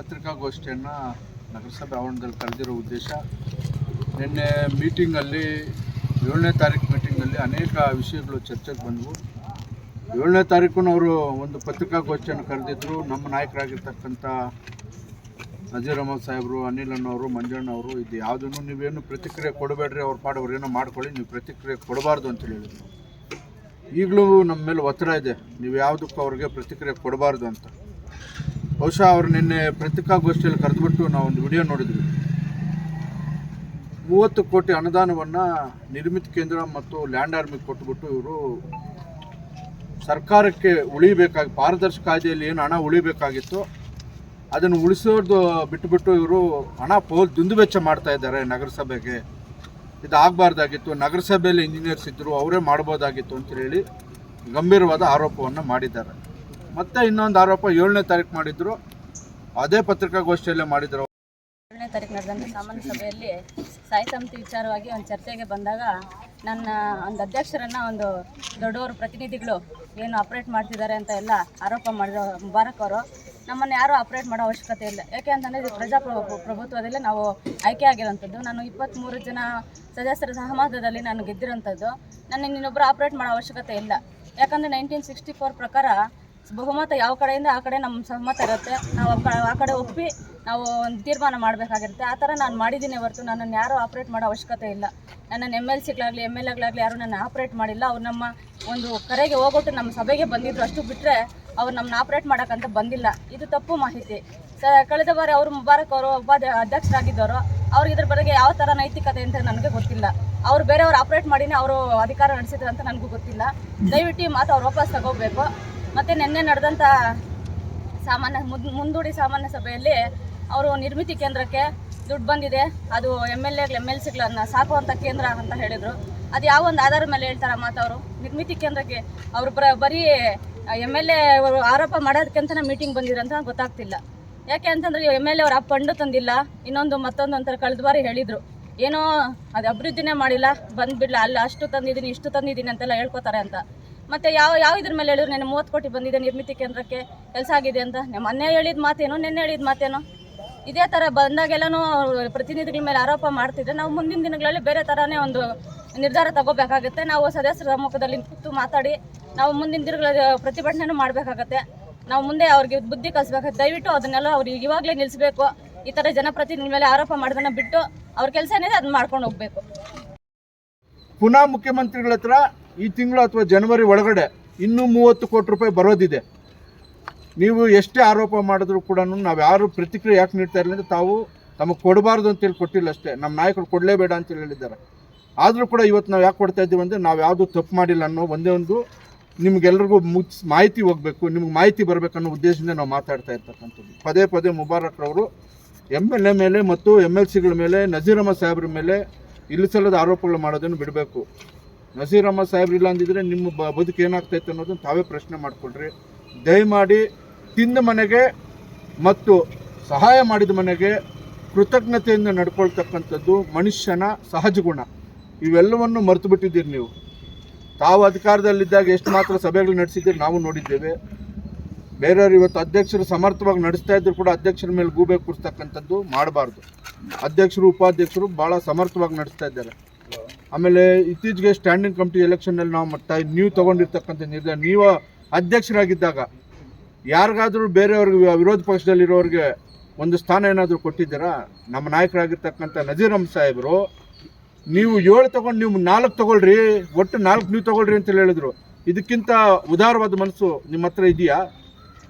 ಪತ್ರಿಕಾಗೋಷ್ಠಿಯನ್ನು ನಗರಸಭೆ ಆವರಣದಲ್ಲಿ ಕರೆದಿರೋ ಉದ್ದೇಶ, ನಿನ್ನೆ ಮೀಟಿಂಗಲ್ಲಿ, ಏಳನೇ ತಾರೀಕು ಮೀಟಿಂಗಲ್ಲಿ ಅನೇಕ ವಿಷಯಗಳು ಚರ್ಚೆಗೆ ಬಂದವು. ಏಳನೇ ತಾರೀಕು ಅವರು ಒಂದು ಪತ್ರಿಕಾಗೋಷ್ಠಿಯನ್ನು ಕರೆದಿದ್ದರು ನಮ್ಮ ನಾಯಕರಾಗಿರ್ತಕ್ಕಂಥ ನಜೀರ್ ಅಹಮದ್ ಸಾಹೇಬರು, ಅನಿಲ್ ಅಣ್ಣವರು ಮಂಜಣ್ಣ ಅವರು, ಇದು ಯಾವುದನ್ನು ನೀವೇನು ಪ್ರತಿಕ್ರಿಯೆ ಕೊಡಬೇಡ್ರಿ, ಅವ್ರ ಪಾಡು ಏನೋ ಮಾಡ್ಕೊಳ್ಳಿ, ನೀವು ಪ್ರತಿಕ್ರಿಯೆ ಕೊಡಬಾರ್ದು ಅಂತ ಹೇಳಿದ್ರು. ಈಗಲೂ ನಮ್ಮ ಮೇಲೆ ಒತ್ತಡ ಇದೆ. ನೀವು ಯಾವುದಕ್ಕೂ ಅವ್ರಿಗೆ ಪ್ರತಿಕ್ರಿಯೆ ಕೊಡಬಾರ್ದು ಅಂತ. ಬಹುಶಃ ಅವರು ನಿನ್ನೆ ಪತ್ರಿಕಾಗೋಷ್ಠಿಯಲ್ಲಿ ಕರೆದುಬಿಟ್ಟು ನಾವು ಒಂದು ವಿಡಿಯೋ ನೋಡಿದ್ವಿ. ಮೂವತ್ತು ಕೋಟಿ ಅನುದಾನವನ್ನು ನಿರ್ಮಿತ ಕೇಂದ್ರ ಮತ್ತು ಲ್ಯಾಂಡ್ ಆರ್ಮಿಗೆ ಕೊಟ್ಟುಬಿಟ್ಟು ಇವರು ಸರ್ಕಾರಕ್ಕೆ ಉಳಿಬೇಕಾಗಿ, ಪಾರದರ್ಶಕ ಕಾಯ್ದೆಯಲ್ಲಿ ಏನು ಹಣ ಉಳಿಬೇಕಾಗಿತ್ತು, ಅದನ್ನು ಉಳಿಸೋದು ಬಿಟ್ಟುಬಿಟ್ಟು ಇವರು ಹಣ ಪೋಲ್ ದುಂದುವೆಚ್ಚ ಮಾಡ್ತಾ ಇದ್ದಾರೆ ನಗರಸಭೆಗೆ. ಇದು ಆಗಬಾರ್ದಾಗಿತ್ತು ನಗರಸಭೆಯಲ್ಲಿ ಇಂಜಿನಿಯರ್ಸ್ ಇದ್ದರು ಅವರೇ ಮಾಡ್ಬೋದಾಗಿತ್ತು ಅಂತ ಹೇಳಿ ಗಂಭೀರವಾದ ಆರೋಪವನ್ನು ಮಾಡಿದ್ದಾರೆ. ಮತ್ತೆ ಇನ್ನೊಂದು ಆರೋಪ ಏಳನೇ ತಾರೀಕು ಮಾಡಿದ್ರು. ಅದೇ ಪತ್ರಿಕಾಗೋಷ್ಠಿಯಲ್ಲೇ ಮಾಡಿದ್ರು. ಏಳನೇ ತಾರೀಕು ನಡೆದಂಥ ಸಾಮಾನ್ಯ ಸಭೆಯಲ್ಲಿ ಸಾಯಿ ಸಮಿತಿ ವಿಚಾರವಾಗಿ ಒಂದು ಚರ್ಚೆಗೆ ಬಂದಾಗ ನನ್ನ ಒಂದು ಅಧ್ಯಕ್ಷರನ್ನ ಒಂದು ದೊಡ್ಡವರು ಪ್ರತಿನಿಧಿಗಳು ಏನು ಆಪ್ರೇಟ್ ಮಾಡ್ತಿದ್ದಾರೆ ಅಂತ ಎಲ್ಲ ಆರೋಪ ಮಾಡಿದ್ರು ಮುಬಾರಕ್ ಅವರು ನಮ್ಮನ್ನು ಯಾರೂ ಆಪ್ರೇಟ್ ಮಾಡೋ ಅವಶ್ಯಕತೆ ಇಲ್ಲ. ಯಾಕೆ ಅಂತಂದರೆ ಇದು ಪ್ರಜಾಪ್ರಭು ಪ್ರಭುತ್ವದಲ್ಲೇ ನಾವು ಆಯ್ಕೆ ಆಗಿರೋಂಥದ್ದು ನಾನು ಇಪ್ಪತ್ತ್ಮೂರು ಜನ ಸದಸ್ಯರ ಸಹಮತದಲ್ಲಿ ನಾನು ಗೆದ್ದಿರೋಂಥದ್ದು ನನ್ನ ಇನ್ನೊಬ್ಬರು ಆಪ್ರೇಟ್ ಮಾಡೋ ಅವಶ್ಯಕತೆ ಇಲ್ಲ. ಯಾಕಂದರೆ ನೈನ್ಟೀನ್ ಸಿಕ್ಸ್ಟಿ ಫೋರ್ ಪ್ರಕಾರ ಬಹುಮತ ಯಾವ ಕಡೆಯಿಂದ ಆ ಕಡೆ ನಮ್ಮ ಸಹಮತ ಇರುತ್ತೆ. ನಾವು ಆ ಕಡೆ ಒಪ್ಪಿ ನಾವು ಒಂದು ತೀರ್ಮಾನ ಮಾಡಬೇಕಾಗಿರುತ್ತೆ. ಆ ಥರ ನಾನು ಮಾಡಿದ್ದೀನಿ ಹೊರತು ನನ್ನನ್ನು ಯಾರು ಆಪ್ರೇಟ್ ಮಾಡೋ ಅವಶ್ಯಕತೆ ಇಲ್ಲ. ನನ್ನನ್ನು ಎಂ ಎಲ್ ಸಿಗಳಾಗಲಿ ಎಂ ಎಲ್ ಎಗಳಾಗಲಿ ಯಾರೂ ನನ್ನ ಆಪ್ರೇಟ್ ಮಾಡಿಲ್ಲ. ಅವ್ರು ನಮ್ಮ ಒಂದು ಕರೆಗೆ ಹೋಗೋಟು ನಮ್ಮ ಸಭೆಗೆ ಬಂದಿದ್ರು ಅಷ್ಟು ಬಿಟ್ಟರೆ ಅವ್ರು ನಮ್ಮನ್ನ ಆಪ್ರೇಟ್ ಮಾಡೋಕ್ಕಂತ ಬಂದಿಲ್ಲ. ಇದು ತಪ್ಪು ಮಾಹಿತಿ. ಸ, ಕಳೆದ ಬಾರಿ ಅವರು ಮುಬಾರಕ್ ಅವರು ಉಪಾಧ್ಯ ಅಧ್ಯಕ್ಷರಾಗಿದ್ದವರು, ಅವ್ರಿಗೆ ಇದ್ರ ಬಗ್ಗೆ ಯಾವ ಥರ ನೈತಿಕತೆ ಅಂತ ನನಗೆ ಗೊತ್ತಿಲ್ಲ. ಅವ್ರು ಬೇರೆಯವ್ರು ಆಪ್ರೇಟ್ ಮಾಡಿನೇ ಅವರು ಅಧಿಕಾರ ನಡೆಸಿದ್ರು ಅಂತ ನನಗೂ ಗೊತ್ತಿಲ್ಲ. ದಯವಿಟ್ಟು ಮಾತು ಅವ್ರು ವಾಪಸ್ ತಗೋಬೇಕು. ಮತ್ತು ನಿನ್ನೆ ನಡೆದಂಥ ಸಾಮಾನ್ಯ ಮುದ್ ಮುಂದೂಡಿ ಸಾಮಾನ್ಯ ಸಭೆಯಲ್ಲಿ ಅವರು ನಿರ್ಮಿತಿ ಕೇಂದ್ರಕ್ಕೆ ದುಡ್ಡು ಬಂದಿದೆ. ಅದು ಎಂ ಎಲ್ ಎಗಳು ಎಂ ಎಲ್ ಸಿಗಳನ್ನ ಸಾಕುವಂಥ ಕೇಂದ್ರ ಅಂತ ಹೇಳಿದರು. ಅದು ಯಾವ ಒಂದು ಆಧಾರದ ಮೇಲೆ ಹೇಳ್ತಾರೆ ಮಾತವರು ನಿರ್ಮಿತಿ ಕೇಂದ್ರಕ್ಕೆ ಅವರು ಬರ, ಬರೀ ಎಂ ಎಲ್ ಎ ಆರೋಪ ಮಾಡೋದಕ್ಕಂತನೇ ಮೀಟಿಂಗ್ ಬಂದಿರಂತ ಗೊತ್ತಾಗ್ತಿಲ್ಲ. ಯಾಕೆ ಅಂತಂದ್ರೆ ಎಂ ಎಲ್ ಎ ಅವ್ರು ಆ ಫಂಡು ತಂದಿಲ್ಲ. ಇನ್ನೊಂದು ಮತ್ತೊಂದು ಅಂತಾರೆ ಕಳೆದ ಬಾರಿ ಹೇಳಿದರು. ಏನೋ ಅದು ಅಭಿವೃದ್ಧಿನೇ ಮಾಡಿಲ್ಲ. ಬಂದುಬಿಡಲ, ಅಲ್ಲಿ ಅಷ್ಟು ತಂದಿದ್ದೀನಿ, ಇಷ್ಟು ತಂದಿದ್ದೀನಿ ಅಂತೆಲ್ಲ ಹೇಳ್ಕೊತಾರೆ ಅಂತ. ಮತ್ತೆ ಯಾವ ಯಾವ ಇದ್ರ ಮೇಲೆ ಹೇಳಿದ್ರು, ನೆನ್ನೆ ಮೂವತ್ತು ಕೋಟಿ ಬಂದಿದೆ ನಿರ್ಮಿತಿ ಕೇಂದ್ರಕ್ಕೆ, ಕೆಲಸ ಆಗಿದೆ ಅಂತ. ಮೊನ್ನೆ ಹೇಳಿದ ಮಾತೇನು, ನಿನ್ನೆ ಹೇಳಿದ ಮಾತೇನು. ಇದೇ ಥರ ಬಂದಾಗೆಲ್ಲನೂ ಪ್ರತಿನಿಧಿಗಳ ಮೇಲೆ ಆರೋಪ ಮಾಡ್ತಿದ್ರೆ ನಾವು ಮುಂದಿನ ದಿನಗಳಲ್ಲಿ ಬೇರೆ ಥರನೇ ಒಂದು ನಿರ್ಧಾರ ತಗೋಬೇಕಾಗುತ್ತೆ. ನಾವು ಸದಸ್ಯರ ಮುಖದಲ್ಲಿ ಕೂತು ಮಾತಾಡಿ ನಾವು ಮುಂದಿನ ದಿನಗಳಲ್ಲಿ ಪ್ರತಿಭಟನೆನೂ ಮಾಡಬೇಕಾಗತ್ತೆ. ನಾವು ಮುಂದೆ ಅವ್ರಿಗೆ ಬುದ್ಧಿ ಕಲಿಸ್ಬೇಕು ದಯವಿಟ್ಟು ಅದನ್ನೆಲ್ಲ ಅವ್ರಿಗೆ ಇವಾಗಲೇ ನಿಲ್ಲಿಸಬೇಕು ಈ ಥರ ಜನಪ್ರತಿನಿಧಿ ಮೇಲೆ ಆರೋಪ ಮಾಡೋದನ್ನು ಬಿಟ್ಟು ಅವ್ರ ಕೆಲಸನೇ ಏನಿದೆ ಅದನ್ನ ಮಾಡ್ಕೊಂಡು ಹೋಗ್ಬೇಕು. ಪುನಃ ಮುಖ್ಯಮಂತ್ರಿಗಳ ಹತ್ರ ಈ ತಿಂಗಳು ಅಥವಾ ಜನವರಿ ಒಳಗಡೆ ಇನ್ನೂ ಮೂವತ್ತು ಕೋಟಿ ರೂಪಾಯಿ ಬರೋದಿದೆ. ನೀವು ಎಷ್ಟೇ ಆರೋಪ ಮಾಡಿದ್ರು ಕೂಡ ನಾವು ಯಾರು ಪ್ರತಿಕ್ರಿಯೆ ಯಾಕೆ ನೀಡ್ತಾ ಇರಲಿಲ್ಲ ಅಂದರೆ ತಾವು ತಮಗೆ ಕೊಡಬಾರ್ದು ಅಂತೇಳಿ ಕೊಟ್ಟಿಲ್ಲ ಅಷ್ಟೇ. ನಮ್ಮ ನಾಯಕರು ಕೊಡಲೇಬೇಡ ಅಂತೇಳಿ ಹೇಳಿದ್ದಾರೆ. ಆದರೂ ಕೂಡ ಇವತ್ತು ನಾವು ಯಾಕೆ ಕೊಡ್ತಾ ಇದ್ದೀವಿ ಅಂದರೆ ನಾವು ಯಾವುದು ತಪ್ಪು ಮಾಡಿಲ್ಲ ಅನ್ನೋ ಒಂದೇ ಒಂದು ನಿಮಗೆಲ್ಲರಿಗೂ ಮುಚ್ ಮಾಹಿತಿ ಹೋಗಬೇಕು, ನಿಮ್ಗೆ ಮಾಹಿತಿ ಬರಬೇಕನ್ನೋ ಉದ್ದೇಶದಿಂದ ನಾವು ಮಾತಾಡ್ತಾ ಇರ್ತಕ್ಕಂಥದ್ದು. ಪದೇ ಪದೇ ಮುಬಾರಕ್ರವರು ಎಂ ಎಲ್ ಎ ಮೇಲೆ ಮತ್ತು ಎಂ ಎಲ್ ಸಿಗಳ ಮೇಲೆ, ನಜೀರ್ ಸಾಹೇಬ್ರ ಮೇಲೆ ಇಲ್ಲಿಸಲ್ಲದ ಆರೋಪಗಳು ಮಾಡೋದನ್ನು ಬಿಡಬೇಕು. ನಸೀರ್ ಅಹಮದ್ ಸಾಹೇಬ್ರು ಇಲ್ಲ ಅಂದಿದ್ರೆ ನಿಮ್ಮ ಬದುಕು ಏನಾಗ್ತೈತೆ ಅನ್ನೋದನ್ನು ತಾವೇ ಪ್ರಶ್ನೆ ಮಾಡಿಕೊಡ್ರಿ ದಯಮಾಡಿ ತಿಂದ ಮನೆಗೆ ಮತ್ತು ಸಹಾಯ ಮಾಡಿದ ಮನೆಗೆ ಕೃತಜ್ಞತೆಯಿಂದ ನಡ್ಕೊಳ್ತಕ್ಕಂಥದ್ದು ಮನುಷ್ಯನ ಸಹಜ ಗುಣ. ಇವೆಲ್ಲವನ್ನು ಮರೆತು ಬಿಟ್ಟಿದ್ದೀರಿ ನೀವು. ತಾವು ಅಧಿಕಾರದಲ್ಲಿದ್ದಾಗ ಎಷ್ಟು ಮಾತ್ರ ಸಭೆಗಳು ನಡೆಸಿದ್ದೀರಿ ನಾವು ನೋಡಿದ್ದೇವೆ. ಬೇರೆಯವರು ಇವತ್ತು ಅಧ್ಯಕ್ಷರು ಸಮರ್ಥವಾಗಿ ನಡೆಸ್ತಾ ಇದ್ರು ಕೂಡ ಅಧ್ಯಕ್ಷರ ಮೇಲೆ ಗೂಬೆ ಕೂರಿಸ್ತಕ್ಕಂಥದ್ದು ಮಾಡಬಾರ್ದು. ಅಧ್ಯಕ್ಷರು, ಉಪಾಧ್ಯಕ್ಷರು ಭಾಳ ಸಮರ್ಥವಾಗಿ ನಡೆಸ್ತಾ ಇದ್ದಾರೆ. ಆಮೇಲೆ ಇತ್ತೀಚೆಗೆ ಸ್ಟ್ಯಾಂಡಿಂಗ್ ಕಮಿಟಿ ಎಲೆಕ್ಷನ್ನಲ್ಲಿ ನಾವು ಮತ್ತೆ ನೀವು ತಗೊಂಡಿರ್ತಕ್ಕಂಥ ನಿರ್ಧಾರ, ನೀವು ಅಧ್ಯಕ್ಷರಾಗಿದ್ದಾಗ ಯಾರಿಗಾದರೂ ಬೇರೆಯವ್ರಿಗೆ ವಿರೋಧ ಪಕ್ಷದಲ್ಲಿರೋರಿಗೆ ಒಂದು ಸ್ಥಾನ ಏನಾದರೂ ಕೊಟ್ಟಿದ್ದೀರಾ? ನಮ್ಮ ನಾಯಕರಾಗಿರ್ತಕ್ಕಂಥ ನಜೀರ್ ಅಹಮದ್ ಸಾಹೇಬರು, ನೀವು ಏಳು ತಗೊಂಡು ನೀವು ನಾಲ್ಕು ತಗೊಳ್ರಿ, ಒಟ್ಟು ನಾಲ್ಕು ನೀವು ತಗೊಳ್ರಿ ಅಂತ ಹೇಳಿದ್ರು. ಇದಕ್ಕಿಂತ ಉದಾರವಾದ ಮನಸ್ಸು ನಿಮ್ಮ ಹತ್ರ ಇದೆಯಾ?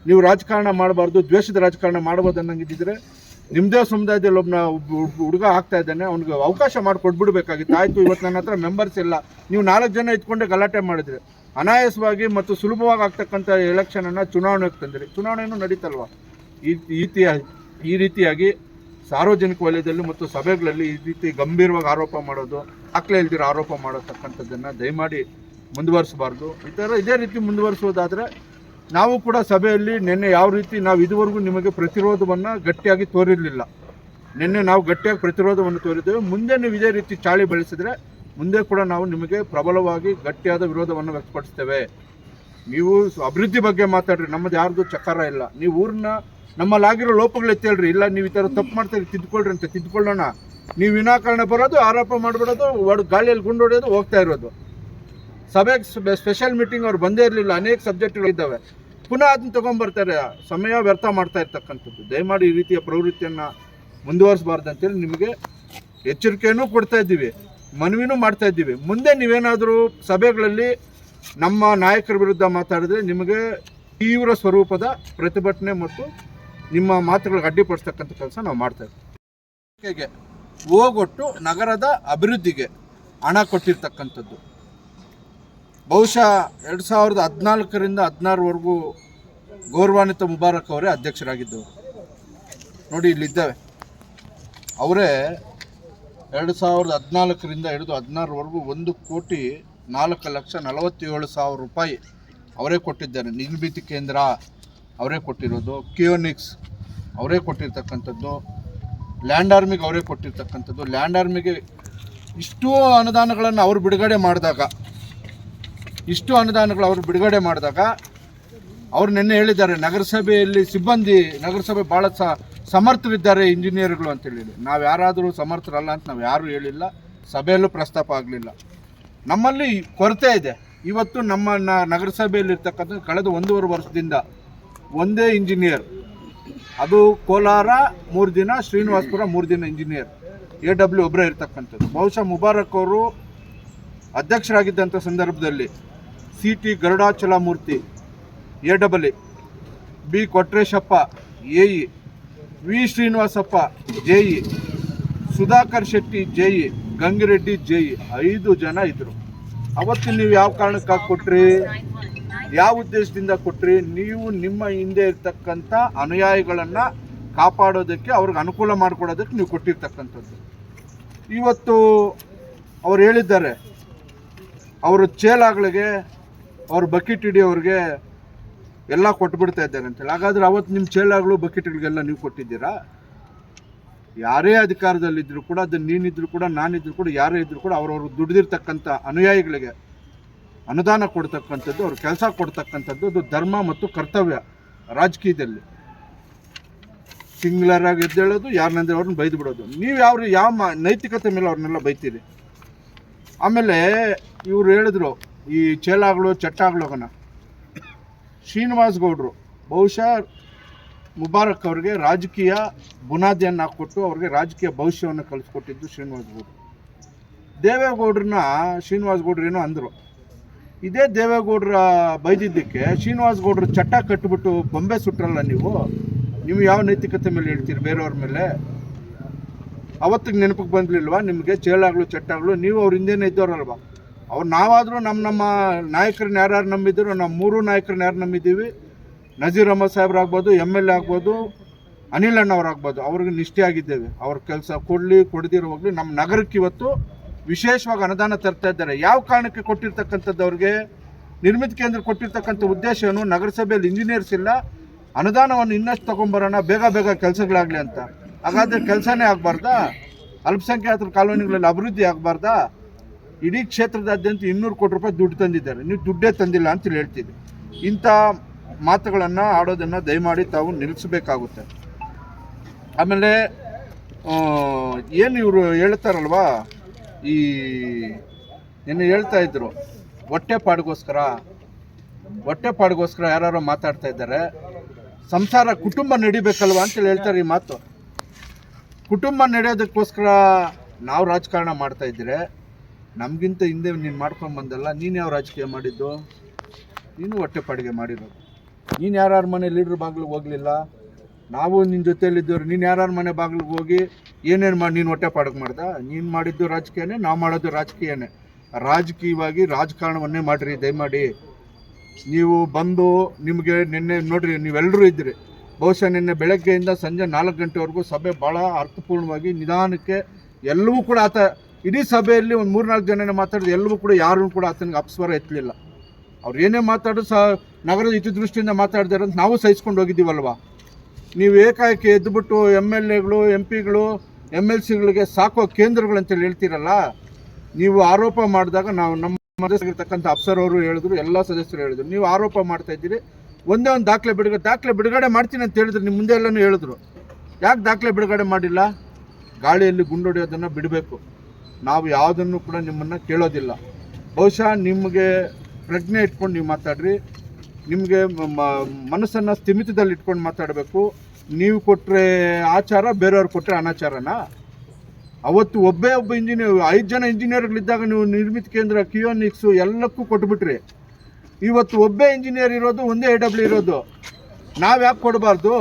ನೀವು ರಾಜಕಾರಣ ಮಾಡಬಾರ್ದು, ದ್ವೇಷದ ರಾಜಕಾರಣ ಮಾಡ್ಬೋದು ಅನ್ನಂಗಿದ್ದಿದ್ರೆ ನಿಮ್ಮದೇ ಸಮುದಾಯದಲ್ಲಿ ಒಬ್ಬನ ಹುಡುಗ ಆಗ್ತಾ ಇದ್ದಾನೆ, ಅವ್ನಿಗೆ ಅವಕಾಶ ಮಾಡಿಕೊಟ್ಬಿಡ್ಬೇಕಾಗಿತ್ತು. ಆಯಿತು, ಇವತ್ತು ನನ್ನ ಹತ್ರ ಮೆಂಬರ್ಸ್ ಇಲ್ಲ. ನೀವು ನಾಲ್ಕು ಜನ ಇಟ್ಕೊಂಡೆ ಗಲಾಟೆ ಮಾಡಿದ್ರಿ. ಅನಾಯಾಸವಾಗಿ ಮತ್ತು ಸುಲಭವಾಗಿ ಆಗ್ತಕ್ಕಂಥ ಎಲೆಕ್ಷನನ್ನು ಚುನಾವಣೆಗೆ ತಂದಿರಿ. ಚುನಾವಣೆಯೂ ನಡೀತಲ್ವ? ಈ ರೀತಿಯ, ಈ ರೀತಿಯಾಗಿ ಸಾರ್ವಜನಿಕ ವಲಯದಲ್ಲಿ ಮತ್ತು ಸಭೆಗಳಲ್ಲಿ ಈ ರೀತಿ ಗಂಭೀರವಾಗಿ ಆರೋಪ ಮಾಡೋದು, ಅಕ್ಲೆ ಇಲ್ದಿರೋ ಆರೋಪ ಮಾಡತಕ್ಕಂಥದ್ದನ್ನು ದಯಮಾಡಿ ಮುಂದುವರಿಸಬಾರ್ದು. ಈ ಥರ ಇದೇ ರೀತಿ ಮುಂದುವರಿಸೋದಾದರೆ ನಾವು ಕೂಡ ಸಭೆಯಲ್ಲಿ ನಿನ್ನೆ ಯಾವ ರೀತಿ ನಾವು ಇದುವರೆಗೂ ನಿಮಗೆ ಪ್ರತಿರೋಧವನ್ನು ಗಟ್ಟಿಯಾಗಿ ತೋರಿರಲಿಲ್ಲ. ನಿನ್ನೆ ನಾವು ಗಟ್ಟಿಯಾಗಿ ಪ್ರತಿರೋಧವನ್ನು ತೋರಿದ್ದೇವೆ. ಮುಂದೆ ನೀವು ಇದೇ ರೀತಿ ಚಾಳಿ ಬೆಳೆಸಿದ್ರೆ ಮುಂದೆ ಕೂಡ ನಾವು ನಿಮಗೆ ಪ್ರಬಲವಾಗಿ ಗಟ್ಟಿಯಾದ ವಿರೋಧವನ್ನು ವ್ಯಕ್ತಪಡಿಸ್ತೇವೆ. ನೀವು ಅಭಿವೃದ್ಧಿ ಬಗ್ಗೆ ಮಾತಾಡ್ರಿ, ನಮ್ಮದು ಯಾರ್ದು ಚಕಾರ ಇಲ್ಲ. ನೀವು ಊರನ್ನ ನಮ್ಮಲ್ಲಾಗಿರೋ ಲೋಪಗಳು ಎತ್ತೇಳ್ರಿ. ಇಲ್ಲ, ನೀವು ಈ ಥರ ತಪ್ಪು ಮಾಡ್ತೀರಿ, ತಿದ್ಕೊಳ್ರಿ ಅಂತ ತಿದ್ಕೊಳ್ಳೋಣ. ನೀವು ವಿನಾಕಾರಣ ಬರೋದು, ಆರೋಪ ಮಾಡ್ಬಿಡೋದು, ಒಡ್ ಗಾಳಿಯಲ್ಲಿ ಗುಂಡು ಹೊಡೆಯೋದು, ಹೋಗ್ತಾ ಇರೋದು. ಸಭೆಗೆ ಸ್ಪೆಷಲ್ ಮೀಟಿಂಗ್ ಅವ್ರು ಬಂದೇ ಇರಲಿಲ್ಲ. ಅನೇಕ ಸಬ್ಜೆಕ್ಟ್ಗಳು ಇದ್ದಾವೆ. ಪುನಃ ಅದನ್ನ ತಗೊಂಡ್ಬರ್ತಾರೆ. ಸಮಯ ವ್ಯರ್ಥ ಮಾಡ್ತಾ ಇರ್ತಕ್ಕಂಥದ್ದು. ದಯಮಾಡಿ ಈ ರೀತಿಯ ಪ್ರವೃತ್ತಿಯನ್ನು ಮುಂದುವರಿಸಬಾರ್ದು ಅಂತೇಳಿ ನಿಮಗೆ ಎಚ್ಚರಿಕೆಯೂ ಕೊಡ್ತಾ ಇದ್ದೀವಿ. ಮನವಿನೂ ಮಾಡ್ತಾ ಇದ್ದೀವಿ. ಮುಂದೆ ನೀವೇನಾದರೂ ಸಭೆಗಳಲ್ಲಿ ನಮ್ಮ ನಾಯಕರ ವಿರುದ್ಧ ಮಾತಾಡಿದ್ರೆ ನಿಮಗೆ ತೀವ್ರ ಸ್ವರೂಪದ ಪ್ರತಿಭಟನೆ ಮತ್ತು ನಿಮ್ಮ ಮಾತುಗಳಿಗೆ ಅಡ್ಡಿಪಡಿಸ್ತಕ್ಕಂಥ ಕೆಲಸ ನಾವು ಮಾಡ್ತಾ ಇದ್ದೀವಿ. ಹೋಗೊಟ್ಟು ನಗರದ ಅಭಿವೃದ್ಧಿಗೆ ಹಣ ಕೊಟ್ಟಿರ್ತಕ್ಕಂಥದ್ದು. ಬಹುಶಃ ಎರಡು ಸಾವಿರದ ಹದಿನಾಲ್ಕರಿಂದ ಹದಿನಾರವರೆಗೂ ಗೌರವಾನ್ವಿತ ಮುಬಾರಕ್ ಅವರೇ ಅಧ್ಯಕ್ಷರಾಗಿದ್ದವರು. ನೋಡಿ, ಇಲ್ಲಿದ್ದಾವೆ. ಅವರೇ ಎರಡು ಸಾವಿರದ ಹದಿನಾಲ್ಕರಿಂದ ಹಿಡಿದು ಹದಿನಾರವರೆಗೂ ಒಂದು ಕೋಟಿ ನಾಲ್ಕು ಲಕ್ಷ ನಲವತ್ತೇಳು ಸಾವಿರ ರೂಪಾಯಿ ಅವರೇ ಕೊಟ್ಟಿದ್ದಾರೆ. ನಿರ್ಮಿತಿ ಕೇಂದ್ರ ಅವರೇ ಕೊಟ್ಟಿರೋದು, ಕಿಯೋನಿಕ್ಸ್ ಅವರೇ ಕೊಟ್ಟಿರ್ತಕ್ಕಂಥದ್ದು, ಲ್ಯಾಂಡ್ ಆರ್ಮಿಗೆ ಅವರೇ ಕೊಟ್ಟಿರ್ತಕ್ಕಂಥದ್ದು. ಲ್ಯಾಂಡ್ ಆರ್ಮಿಗೆ ಇಷ್ಟೋ ಅನುದಾನಗಳನ್ನು ಅವರು ಬಿಡುಗಡೆ ಮಾಡಿದಾಗ ಇಷ್ಟು ಅನುದಾನಗಳು ಅವರು ಬಿಡುಗಡೆ ಮಾಡಿದಾಗ ಅವ್ರು ನಿನ್ನೆ ಹೇಳಿದ್ದಾರೆ, ನಗರಸಭೆಯಲ್ಲಿ ಸಿಬ್ಬಂದಿ, ನಗರಸಭೆ ಭಾಳ ಸಮರ್ಥರಿದ್ದಾರೆ ಇಂಜಿನಿಯರ್ಗಳು ಅಂತ ಹೇಳಿದ್ರು. ನಾವು ಯಾರಾದರೂ ಸಮರ್ಥರಲ್ಲ ಅಂತ ನಾವು ಯಾರೂ ಹೇಳಿಲ್ಲ, ಸಭೆಯಲ್ಲೂ ಪ್ರಸ್ತಾಪ ಆಗಲಿಲ್ಲ. ನಮ್ಮಲ್ಲಿ ಕೊರತೆ ಇದೆ. ಇವತ್ತು ನಮ್ಮ ನಗರಸಭೆಯಲ್ಲಿರ್ತಕ್ಕಂಥ ಕಳೆದ ಒಂದೂವರೆ ವರ್ಷದಿಂದ ಒಂದೇ ಇಂಜಿನಿಯರ್. ಅದು ಕೋಲಾರ ಮೂರು ದಿನ, ಶ್ರೀನಿವಾಸಪುರ ಮೂರು ದಿನ ಇಂಜಿನಿಯರ್. ಎ ಡಬ್ಲ್ಯೂ ಒಬ್ಬರೇ ಇರ್ತಕ್ಕಂಥದ್ದು. ಬಹುಶಃ ಮುಬಾರಕ್ ಅವರು ಅಧ್ಯಕ್ಷರಾಗಿದ್ದಂಥ ಸಂದರ್ಭದಲ್ಲಿ C T Garudachalamurthy A double E B Kotreshappa A E V Srinivasappa J E Sudhakar Shetty J E Gangireddy J E ಐದು ಜನ ಇದ್ದರು ಅವತ್ತು ನೀವು ಯಾವ ಕಾರಣಕ್ಕಾಗಿ ಕೊಟ್ರಿ? ಯಾವ ಉದ್ದೇಶದಿಂದ ಕೊಟ್ರಿ? ನೀವು ನಿಮ್ಮ ಹಿಂದೆ ಇರ್ತಕ್ಕಂಥ ಅನುಯಾಯಿಗಳನ್ನು ಕಾಪಾಡೋದಕ್ಕೆ ಅವ್ರಿಗೆ ಅನುಕೂಲ ಮಾಡಿಕೊಡೋದಕ್ಕೆ ನೀವು ಕೊಟ್ಟಿರ್ತಕ್ಕಂಥದ್ದು. ಇವತ್ತು ಅವ್ರು ಹೇಳಿದ್ದಾರೆ, ಅವರು ಚೇಲಾಗಳಿಗೆ ಅವ್ರ ಬಕೆಟ್ ಹಿಡಿಯೋರಿಗೆ ಎಲ್ಲ ಕೊಟ್ಬಿಡ್ತಾ ಇದ್ದಾರೆ ಅಂತೇಳಿ ಹಾಗಾದ್ರೆ ಅವತ್ತು ನಿಮ್ಮ ಚೇಲಾಗಳು ಬಕೆಟ್ಗಳಿಗೆಲ್ಲ ನೀವು ಕೊಟ್ಟಿದ್ದೀರಾ? ಯಾರೇ ಅಧಿಕಾರದಲ್ಲಿದ್ದರೂ ಕೂಡ ಅದು ನೀನಿದ್ರು ಕೂಡ ನಾನಿದ್ರು ಕೂಡ ಯಾರೇ ಇದ್ದರೂ ಕೂಡ ಅವ್ರವ್ರು ದುಡಿದಿರ್ತಕ್ಕಂಥ ಅನುಯಾಯಿಗಳಿಗೆ ಅನುದಾನ ಕೊಡ್ತಕ್ಕಂಥದ್ದು, ಅವ್ರ ಕೆಲಸ ಕೊಡ್ತಕ್ಕಂಥದ್ದು ಅದು ಧರ್ಮ ಮತ್ತು ಕರ್ತವ್ಯ ರಾಜಕೀಯದಲ್ಲಿ. ಸಿಂಗ್ಲರ್ ಆಗಿ ಎದ್ದೇಳೋದು ಯಾರನ್ನಂದ್ರೆ ಅವ್ರನ್ನ ಬೈದು ಬಿಡೋದು. ನೀವು ಯಾವ ಯಾವ ನೈತಿಕತೆ ಮೇಲೆ ಅವ್ರನ್ನೆಲ್ಲ ಬೈತೀರಿ? ಆಮೇಲೆ ಇವ್ರು ಹೇಳಿದ್ರು ಈ ಚೇಲಾಗಳು ಚಟ್ಟಾಗ್ಲೋಗನ ಶ್ರೀನಿವಾಸ್ ಗೌಡ್ರು ಬಹುಶಃ ಮುಬಾರಕ್ ಅವ್ರಿಗೆ ರಾಜಕೀಯ ಬುನಾದಿಯನ್ನು ಹಾಕ್ಕೊಟ್ಟು ಅವ್ರಿಗೆ ರಾಜಕೀಯ ಭವಿಷ್ಯವನ್ನು ಕಲಿಸ್ಕೊಟ್ಟಿದ್ದು ಶ್ರೀನಿವಾಸ್ ಗೌಡ್ರು. ದೇವೇಗೌಡ್ರನ್ನ ಶ್ರೀನಿವಾಸ್ ಗೌಡ್ರು ಏನೋ ಅಂದರು. ಇದೇ ದೇವೇಗೌಡ್ರ ಬೈದಿದ್ದಕ್ಕೆ ಶ್ರೀನಿವಾಸ್ ಗೌಡ್ರು ಚಟ್ಟ ಕಟ್ಟಿಬಿಟ್ಟು ಬೊಂಬೆ ಸುಟ್ರಲ್ಲ ನೀವು? ನೀವು ಯಾವ ನೈತಿಕತೆ ಮೇಲೆ ಹೇಳ್ತೀರಿ ಬೇರೆಯವ್ರ ಮೇಲೆ? ಅವತ್ತಿಗೆ ನೆನಪಿಗೆ ಬಂದಿಲ್ವಾ ನಿಮಗೆ ಚೇಳಾಗ್ಲು ಚಟ್ಟಾಗ್ಲು ನೀವು ಅವ್ರ ಹಿಂದೆನೇ ಇದ್ದವ್ರಲ್ವಾ ಅವ್ರು ನಾವಾದರೂ ನಮ್ಮ ನಮ್ಮ ನಾಯಕರನ್ನ ಯಾರ್ಯಾರು ನಂಬಿದ್ರು ನಮ್ಮ ಮೂರು ನಾಯಕರನ್ನ ಯಾರು ನಂಬಿದ್ದೀವಿ? ನಜೀರ್ ಅಹಮದ್ ಸಾಹೇಬ್ರಾಗ್ಬೋದು ಎಂ ಎಲ್ ಎ ಆಗ್ಬೋದು, ಅನಿಲ್ ಅಣ್ಣವ್ರಾಗ್ಬೋದು ಅವ್ರಿಗೆ ನಿಷ್ಠೆ ಆಗಿದ್ದೇವೆ. ಅವ್ರ ಕೆಲಸ ಕೊಡಲಿ, ಕೊಡದಿರೋ ಹೋಗಲಿ. ನಮ್ಮ ನಗರಕ್ಕೆ ಇವತ್ತು ವಿಶೇಷವಾಗಿ ಅನುದಾನ ತರ್ತಾ ಇದ್ದಾರೆ. ಯಾವ ಕಾರಣಕ್ಕೆ ಕೊಟ್ಟಿರ್ತಕ್ಕಂಥದ್ದು ಅವ್ರಿಗೆ? ನಿರ್ಮಿತ ಕೇಂದ್ರ ಕೊಟ್ಟಿರ್ತಕ್ಕಂಥ ಉದ್ದೇಶ ಏನು? ನಗರಸಭೆಯಲ್ಲಿ ಇಂಜಿನಿಯರ್ಸ್ ಇಲ್ಲ. ಅನುದಾನವನ್ನು ಇನ್ನಷ್ಟು ತೊಗೊಂಬರೋಣ. ಬೇಗ ಬೇಗ ಕೆಲಸಗಳಾಗಲಿ ಅಂತ. ಹಾಗಾದರೆ ಕೆಲಸನೇ ಆಗಬಾರ್ದಾ? ಅಲ್ಪಸಂಖ್ಯಾತರ ಕಾಲೋನಿಗಳಲ್ಲಿ ಅಭಿವೃದ್ಧಿ ಆಗಬಾರ್ದಾ? ಇಡೀ ಕ್ಷೇತ್ರದಾದ್ಯಂತ ಇನ್ನೂರು ಕೋಟಿ ರೂಪಾಯಿ ದುಡ್ಡು ತಂದಿದ್ದಾರೆ. ನೀವು ದುಡ್ಡೇ ತಂದಿಲ್ಲ ಅಂತ ಹೇಳ್ತೀವಿ ಇಂಥ ಮಾತುಗಳನ್ನು ಆಡೋದನ್ನು ದಯಮಾಡಿ ತಾವು ನಿಲ್ಲಿಸಬೇಕಾಗುತ್ತೆ. ಆಮೇಲೆ ಏನು ಇವರು ಹೇಳ್ತಾರಲ್ವಾ? ಈ, ನಿನ್ನೆ ಹೇಳ್ತಾ ಇದ್ರು, ಹೊಟ್ಟೆ ಪಾಡಿಗೋಸ್ಕರ ಹೊಟ್ಟೆ ಪಾಡಿಗೋಸ್ಕರ ಯಾರು ಮಾತಾಡ್ತಾ ಇದ್ದಾರೆ. ಸಂಸಾರ ಕುಟುಂಬ ನಡಿಬೇಕಲ್ವ ಅಂತೇಳಿ ಹೇಳ್ತಾರೆ ಈ ಮಾತು. ಕುಟುಂಬ ನಡೆಯೋದಕ್ಕೋಸ್ಕರ ನಾವು ರಾಜಕಾರಣ ಮಾಡ್ತಾ ಇದ್ದೀರಿ. ನಮಗಿಂತ ಹಿಂದೆ ನೀನು ಮಾಡ್ಕೊಂಡು ಬಂದಲ್ಲ, ನೀನು ಯಾವ ರಾಜಕೀಯ ಮಾಡಿದ್ದು? ನೀನು ಹೊಟ್ಟೆ ಪಾಡಿಗೆ ಮಾಡಿರೋದು. ನೀನು ಯಾರ್ಯಾರ ಮನೆ ಲೀಡ್ರ್ ಬಾಗ್ಲಿಗೆ ಹೋಗಲಿಲ್ಲ? ನಾವು ನಿನ್ನ ಜೊತೆಯಲ್ಲಿದ್ದವ್ರು ನೀನು ಯಾರ್ಯಾರ ಮನೆ ಬಾಗ್ಲಿಗೆ ಹೋಗಿ ಏನೇನು ಮಾಡಿ ನೀನು ಹೊಟ್ಟೆ ಪಾಡಕ್ಕೆ ಮಾಡ್ದ? ನೀನು ಮಾಡಿದ್ದು ರಾಜಕೀಯನೇ, ನಾವು ಮಾಡೋದು ರಾಜಕೀಯನೇ. ರಾಜಕೀಯವಾಗಿ ರಾಜಕಾರಣವನ್ನೇ ಮಾಡಿರಿ, ದಯಮಾಡಿ. ನೀವು ಬಂದು ನಿಮಗೆ ನಿನ್ನೆ ನೋಡ್ರಿ ನೀವೆಲ್ಲರೂ ಇದ್ದಿರಿ ಬಹುಶಃ ನಿನ್ನೆ ಬೆಳಗ್ಗೆಯಿಂದ ಸಂಜೆ ನಾಲ್ಕು ಗಂಟೆವರೆಗೂ ಸಭೆ ಭಾಳ ಅರ್ಥಪೂರ್ಣವಾಗಿ ನಿಧಾನಕ್ಕೆ ಎಲ್ಲವೂ ಕೂಡ ಆತ ಇಡೀ ಸಭೆಯಲ್ಲಿ ಒಂದು ಮೂರ್ನಾಲ್ಕು ಜನನೇ ಮಾತಾಡಿದ್ರು ಎಲ್ಲವೂ ಕೂಡ ಯಾರು ಕೂಡ ಆತನಿಗೆ ಅಪಸ್ವರ ಎತ್ತಲಿಲ್ಲ. ಅವ್ರು ಏನೇ ಮಾತಾಡೋ ಸಹ ನಗರದ ಹಿತದೃಷ್ಟಿಯಿಂದ ಮಾತಾಡ್ತಾರೆ ಅಂತ ನಾವು ಸಹಿಸ್ಕೊಂಡು ಹೋಗಿದ್ದೀವಲ್ವಾ? ನೀವು ಏಕಾಏಕಿ ಎದ್ದುಬಿಟ್ಟು ಎಂ ಎಲ್ ಎಗಳು, ಎಂ ಪಿಗಳು ಎಂ ಎಲ್ ಸಿಗಳಿಗೆ ಸಾಕೋ ಕೇಂದ್ರಗಳು ಅಂತೇಳಿ ಹೇಳ್ತೀರಲ್ಲ, ನೀವು ಆರೋಪ ಮಾಡಿದಾಗ ನಾವು ನಮ್ಮ ಸದಸ್ಯರಿರ್ತಕ್ಕಂಥ ಅಫ್ಸರ್ ಅವರು ಹೇಳಿದ್ರು, ಎಲ್ಲ ಸದಸ್ಯರು ಹೇಳಿದ್ರು. ನೀವು ಆರೋಪ ಮಾಡ್ತಾ ಇದ್ದೀರಿ, ಒಂದೇ ಒಂದು ದಾಖಲೆ ಬಿಡುಗಡೆ ದಾಖಲೆ ಬಿಡುಗಡೆ ಮಾಡ್ತೀನಿ ಅಂತ ಹೇಳಿದ್ರು ನಿಮ್ಮ ಮುಂದೆ ಎಲ್ಲನೂ ಹೇಳಿದ್ರು. ಯಾಕೆ ದಾಖಲೆ ಬಿಡುಗಡೆ ಮಾಡಿಲ್ಲ? ಗಾಳಿಯಲ್ಲಿ ಗುಂಡೊಡೆಯೋದನ್ನು ಬಿಡಬೇಕು. ನಾವು ಯಾವುದನ್ನು ಕೂಡ ನಿಮ್ಮನ್ನು ಕೇಳೋದಿಲ್ಲ. ಬಹುಶಃ ನಿಮಗೆ ಪ್ರಜ್ಞೆ ಇಟ್ಕೊಂಡು ನೀವು ಮಾತಾಡ್ರಿ. ನಿಮಗೆ ಮನಸ್ಸನ್ನು ಸ್ಥಿಮಿತದಲ್ಲಿ ಇಟ್ಕೊಂಡು ಮಾತಾಡಬೇಕು. ನೀವು ಕೊಟ್ಟರೆ ಆಚಾರ, ಬೇರೆಯವ್ರು ಕೊಟ್ಟರೆ ಅನಾಚಾರನಾ? ಅವತ್ತು ಒಬ್ಬೇ ಒಬ್ಬ ಇಂಜಿನಿಯರ್ ಐದು ಜನ ಇಂಜಿನಿಯರ್ಗಳಿದ್ದಾಗ ನೀವು ನಿರ್ಮಿತ ಕೇಂದ್ರ ಕಿಯೋನಿಕ್ಸು ಎಲ್ಲಕ್ಕೂ ಕೊಟ್ಬಿಟ್ರಿ. ಇವತ್ತು ಒಬ್ಬೇ ಇಂಜಿನಿಯರ್ ಇರೋದು, ಒಂದೇ ಎ ಡಬ್ಲ್ಯೂ ಇರೋದು. ನಾವು ಯಾಕೆ ಕೊಡಬಾರ್ದು?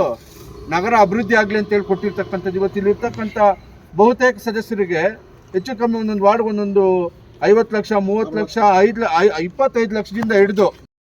ನಗರ ಅಭಿವೃದ್ಧಿ ಆಗಲಿ ಅಂತೇಳಿ ಕೊಟ್ಟಿರ್ತಕ್ಕಂಥದ್ದು, ಇವತ್ತು ಇಲ್ಲಿರ್ತಕ್ಕಂಥ ಬಹುತೇಕ ಸದಸ್ಯರಿಗೆ ಹೆಚ್ಚು ಕಮ್ಮಿ ಒಂದೊಂದು ವಾರ್ಡ್ ಒಂದೊಂದು ಐವತ್ತು ಲಕ್ಷ ಮೂವತ್ತು ಲಕ್ಷ ಐದು ಇಪ್ಪತ್ತೈದು ಲಕ್ಷದಿಂದ ಹಿಡಿದು.